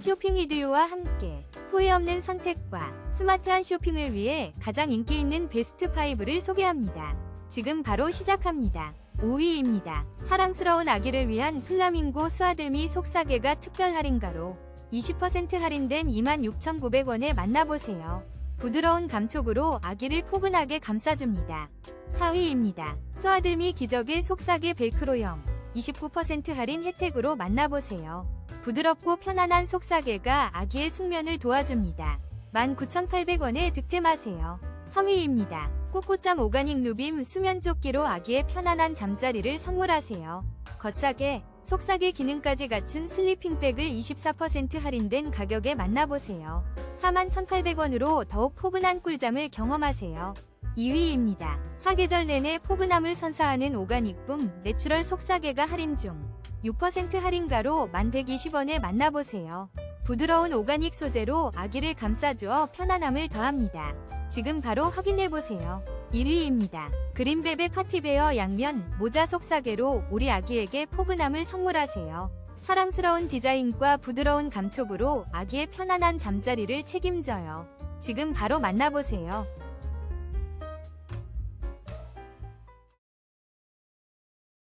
쇼핑 이디오와 함께 후회 없는 선택과 스마트한 쇼핑을 위해 가장 인기 있는 베스트 5를 소개합니다. 지금 바로 시작합니다. 5위입니다. 사랑스러운 아기를 위한 플라밍고 수아들미 속사계가 특별 할인가로 20% 할인된 26,900원에 만나보세요. 부드러운 감촉으로 아기를 포근하게 감싸줍니다. 4위입니다. 수아들미 기적의 속사계 벨크로형 29% 할인 혜택으로 만나보세요. 부드럽고 편안한 속사계가 아기의 숙면을 도와줍니다. 19,800원에 득템하세요. 3위입니다. 꼬꼬잠 오가닉 누빔 수면조끼로 아기의 편안한 잠자리를 선물하세요. 겉사계, 속사계 기능까지 갖춘 슬리핑백을 24% 할인된 가격에 만나보세요. 41,800원으로 더욱 포근한 꿀잠을 경험하세요. 2위입니다. 사계절 내내 포근함을 선사하는 오가닉 붐 내추럴 속사계가 할인 중 6% 할인가로 1120원에 만나보세요. 부드러운 오가닉 소재로 아기를 감싸주어 편안함을 더합니다. 지금 바로 확인해보세요. 1위입니다. 그린베베 파티베어 양면 모자 속사계로 우리 아기에게 포근함을 선물하세요. 사랑스러운 디자인과 부드러운 감촉으로 아기의 편안한 잠자리를 책임져요. 지금 바로 만나보세요.